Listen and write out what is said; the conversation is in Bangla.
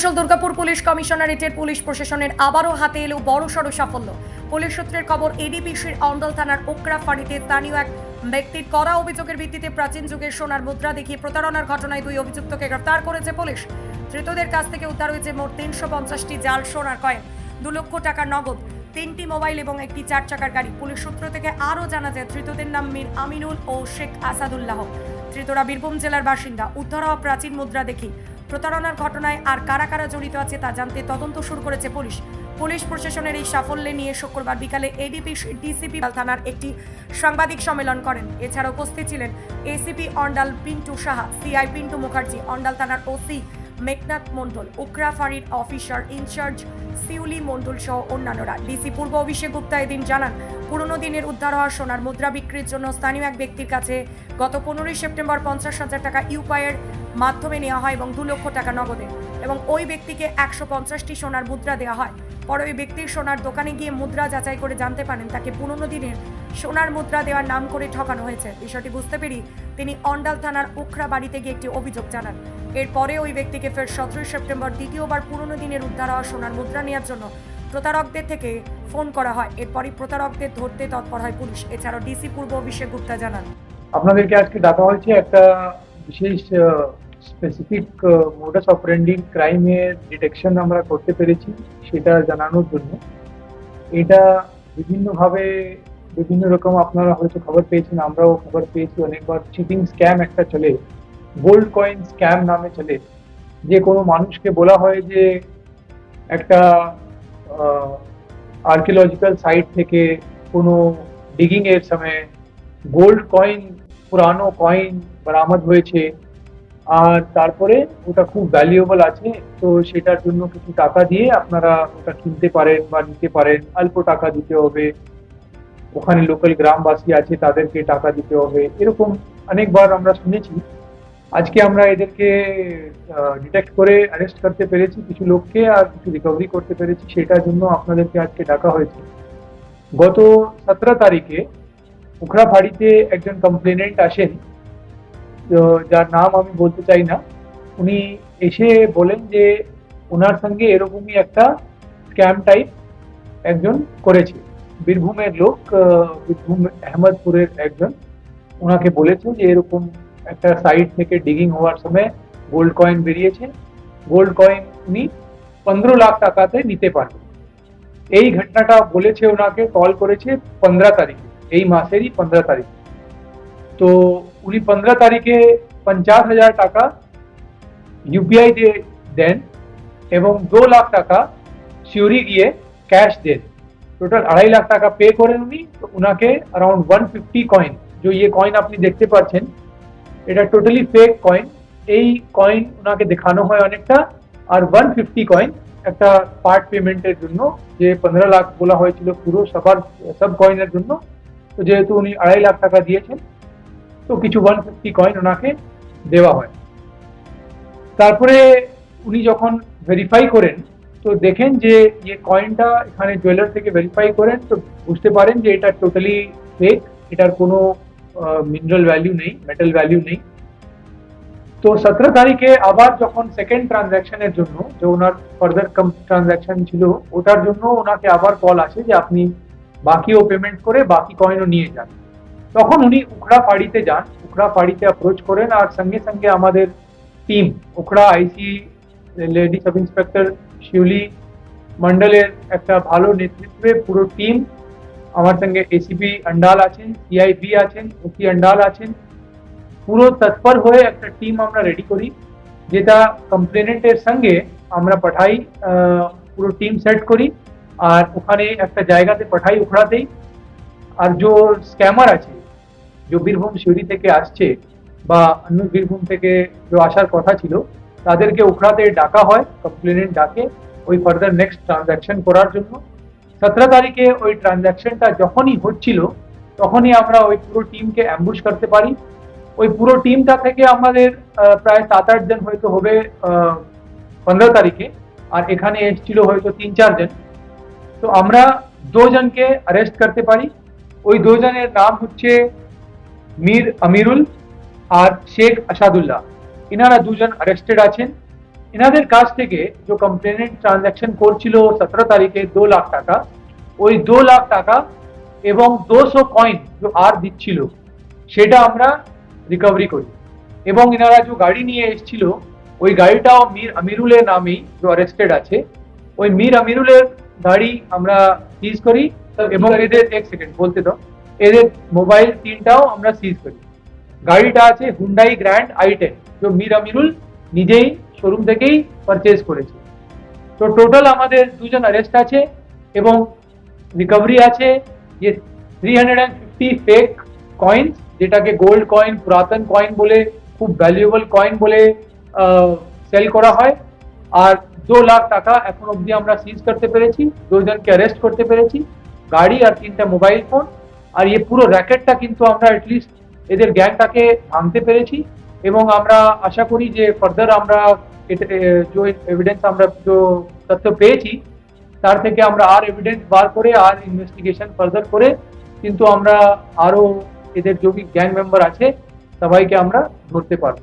আসানসোল দুর্গাপুর পুলিশ কমিশনারেটের পুলিশ প্রশাসনের আবারও হাতে এলো বড়সড় সাফল্য। পুলিশ সূত্রের খবর এডিপিসির অন্দল থানার ওকরা ফাঁড়িতে স্থানীয় এক ব্যক্তির করা অভিযোগের ভিত্তিতে প্রাচীন যুগের সোনার মুদ্রা দেখিয়ে প্রতারণার ঘটনায় দুই অভিযুক্তকে গ্রেফতার করেছে পুলিশ। ধৃতদের কাছ থেকে উদ্ধার হয়েছে মোট তিনশো পঞ্চাশটি জাল, সোনার কয়েন, দু লক্ষ টাকার নগদ, তিনটি মোবাইল এবং একটি চার চাকার গাড়ি। পুলিশ সূত্র থেকে আরও জানা যায়, ধৃতদের নাম মীর আমিনুল ও শেখ আসাদুল্লাহ। ধৃতরা বীরভূম জেলার বাসিন্দা। উদ্ধার হওয়া প্রাচীন মুদ্রা দেখি প্রতারণার ঘটনায় আর কারা কারা জড়িত আছে তা জানতে তদন্ত শুরু করেছে পুলিশ। পুলিশ প্রশাসনের এই সাফল্যে নিয়ে শুক্রবার বিকালে এডিপি ডিসিপি থানার একটি সাংবাদিক সম্মেলন করেন। এছাড়া উপস্থিত ছিলেন এসিপি অন্ডাল পিন্টু সাহা সিআই পিন্টু মুখার্জি, অন্ডাল থানার OC Meghnath Mondal, Ukhra officer in charge Siuli Mondal সহ অন্যান্যরা। ডিসি পূর্ব অভিষেক গুপ্তা এদিন জানান, পুরনো দিনের উদ্ধার হওয়া সোনার মুদ্রা বিক্রির জন্য স্থানীয় এক ব্যক্তির কাছে গত পনেরোই সেপ্টেম্বর পঞ্চাশ হাজার টাকা ইউপাইয়ের মাধ্যমে নেওয়া হয় এবং দু লক্ষ টাকা নগদে এবং ওই ব্যক্তিকে একশো পঞ্চাশটি সোনার মুদ্রা দেওয়া হয়। পরে ওই ব্যক্তির সোনার দোকানে গিয়ে মুদ্রা যাচাই করে জানতে পারেন তাকে পুরনো দিনের সোনার মুদ্রা দেওয়ার নাম করে ঠকানো হয়েছে। বিষয়টি বুঝতে পেরেই তিনি অন্ডাল থানার উখরা বাড়িতে গিয়ে একটি অভিযোগ জানান। এরপরে ওই ব্যক্তিকে ফের সতেরোই সেপ্টেম্বর দ্বিতীয়বার পুরনো দিনের উদ্ধার হওয়া সোনার মুদ্রা নেওয়ার জন্য প্রতারকদের থেকে ফোন করা হয়। এরপরই প্রতারকদের ধরতে তৎপর হয় পুলিশ। এছাড়াও ডিসি পূর্ব অভিষেক গুপ্তা জানান। আপনাদেরকে আজকে ডাকা হয়েছে একটা বিশেষ স্পেসিফিক মোডাস অপারেন্ডি ক্রাইমের ডিটেকশন আমরা করতে পেরেছি, সেটা জানানোর জন্য। এটা বিভিন্নভাবে বিভিন্ন রকম আপনারা হয়তো খবর পেয়েছেন, আমরাও খবর পেয়েছি অনেকবার। চিটিং স্ক্যাম একটা চলে গোল্ড কয়েন স্ক্যাম নামে চলে। যে কোনো মানুষকে বলা হয় যে একটা আর্কিওলজিক্যাল সাইট থেকে কোনো ডিগিং এর সময় গোল্ড কয়েন পুরানো কয়েন বরামদ হয়েছে। আর তারপরে ওটা খুব ভ্যালুয়েবল আছে, তো সেটার জন্য কিছু টাকা দিয়ে আপনারা ওটা কিনতে পারেন বা নিতে পারেন। অল্প টাকা দিতে হবে। ওখানে লোকাল গ্রামবাসী আছে, তাদেরকে টাকা দিতে হবে, এরকম অনেকবার আমরা শুনেছি। আজকে আমরা এদেরকে ডিটেক্ট করে অ্যারেস্ট করতে পেরেছি, কিছু লোককে আর কিছু রিকভারি করতে পেরেছি, সেটার জন্য আপনাদেরকে আজকে ডাকা হয়েছে। গত সতেরো তারিখে উখড়াফাড়িতে একজন কমপ্লেনেন্ট আসেন যার নাম আমি বলতে চাই না। উনি এসে বলেন যে, ওনার সঙ্গে এরকমই একটা স্ক্যাম টাইপ একজন করেছে। বীরভূমের লোক আহ, বীরভূম আহমদপুরের একজন ওনাকে বলেছে যে এরকম একটা সাইট থেকে ডিগিং হওয়ার সময় গোল্ড কয়েন বেরিয়েছে। গোল্ড কয়েন উনি পনেরো লাখ টাকাতে নিতে পারবেন। এই ঘটনাটা বলেছে ওনাকে কল করেছে পনেরো তারিখে এই মাসেরই পনেরো তারিখ। তো উনি পনেরো তারিখে পঞ্চাশ হাজার টাকা ইউপিআই দিয়ে দেন এবং দু লাখ টাকা সিউরি গিয়ে ক্যাশ দেন। টোটাল আড়াই লাখ টাকা পে করেন উনি, তো উনাকে অ্যারাউন্ড ওয়ান ফিফটি কয়েন যে ইয়ে কয়েন আপনি দেখতে পাচ্ছেন, এটা টোটালি ফেক কয়েন এই কয়েন ওনাকে দেখানো হয় অনেকটা, আর ওয়ান ফিফটি কয়েন একটা পার্ট পেমেন্টের জন্য, যে পনেরো লাখ বলা হয়েছিল পুরো সবার, সব কয়েনের জন্য। তো যেহেতু উনি আড়াই লাখ টাকা দিয়েছেন, তো কিছু ওয়ান ফিফটি কয়েন ওনাকে দেওয়া হয়। তারপরে উনি যখন ভেরিফাই করেন তো দেখেন যে ইয়ে কয়েনটা এখানে জুয়েলার থেকে ভেরিফাই করেন, তো বুঝতে পারেন যে এটা টোটালি ফেক এটার কোনো মিনারেল ভ্যালু নেই মেটাল ভ্যালু নেই। তো সতেরো তারিখে আবার যখন সেকেন্ড ট্রানজ্যাকশনের জন্য, যে ওনার ফার্দার ট্রানজ্যাকশন ছিল, ওটার জন্য ওনাকে আবার কল আসে যে আপনি বাকিও পেমেন্ট করে বাকি কয়েনও নিয়ে যান। তখন উনি উখড়া ফাড়িতে যান, উখড়া ফাড়িতে অ্যাপ্রোচ করেন, আর সঙ্গে সঙ্গে আমাদের team Ukhra IC lady sub inspector Shiuli মন্ডলের একটা ভালো নেতৃত্বে পুরো টিম আমার সঙ্গে এসিপি আন্ডাল আছেন সিআইবি আছেন ওসি আন্ডাল আছেন। পুরো তৎপর হয়ে একটা টিম আমরা রেডি করি, যেটা কমপ্লেনেন্টের সঙ্গে আমরা পাঠাই পুরো টিম সেট করি আর ওখানে একটা জায়গাতে পাঠাই উখড়াতেই আর যে স্ক্যামার আছে, যে বীরভূম শিউরি থেকে আসছে বা অন্য বীরভূম থেকে যে আসার কথা ছিল তাদেরকে উখড়াতে ডাকা হয় কমপ্লেনেন্ট ডাকে ওই ফার্দার নেক্সট ট্রানজ্যাকশন করার জন্য। সতেরো তারিখে ওই ট্রানজ্যাকশনটা যখনই হচ্ছিল, তখনই আমরা ওই পুরো টিমকে অ্যাম্বুশ করতে পারি। ওই পুরো টিমটা থেকে আমাদের প্রায় সাত আট জন হয়তো হবে পনেরো তারিখে, আর এখানে এসেছিল হয়তো তিন চার জন। তো আমরা দুজনকে অ্যারেস্ট করতে পারি। ওই দুজনের নাম হচ্ছে মীর আমিরুল আর শেখ আসাদুল্লাহ। ইনারা দুজন অ্যারেস্টেড আছেন। এনাদের কাছ থেকে যে কমপ্লেনেন্ট ট্রানজ্যাকশন করছিল সতেরো তারিখে দু লাখ টাকা ওই দু লাখ টাকা এবং দুশো কয়েন যে আর দিচ্ছিল সেটা আমরা রিকভারি করি। এবং এনারা যে গাড়ি নিয়ে এসেছিল ওই গাড়িটাও মীর আমিরুলের নামেই যে অ্যারেস্টেড আছে। ওই মীর আমিরুলের গাড়ি আমরা সিজ করি এবং এদের এক সেকেন্ড বলতে দাও। এদের মোবাইল তিনটাও আমরা সিজ করি। গাড়িটা আছে হুন্ডাই গ্র্যান্ড আই টেন যে মীর আমিরুল নিজেই শোরুম থেকেই পারচেজ করেছে। তো টোটাল আমাদের দুজন অ্যারেস্ট আছে এবং রিকভারি আছে যে three hundred and fifty fake coins যেটাকে গোল্ড কয়েন পুরাতন কয়েন বলে, খুব ভ্যালুয়েবল কয়েন বলে সেল করা হয়। আর দু লাখ টাকা এখন অবধি আমরা সিজ করতে পেরেছি, দুজনকে অ্যারেস্ট করতে পেরেছি। গাড়ি আর তিনটা মোবাইল ফোন আর এই পুরো র্যাকেটটা কিন্তু আমরা অ্যাটলিস্ট এদের গ্যাংটাকে ভাঙতে পেরেছি এবং আমরা আশা করি যে ফার্দার আমরা যে এভিডেন্স আমরা যে তথ্য পেয়েছি, তার থেকে আমরা আর এভিডেন্স বার করে, আর ইনভেস্টিগেশন ফার্দার করে কিন্তু আমরা আরও এদের যদি গ্যাং মেম্বার আছে, সবাইকে আমরা ধরতে পারব।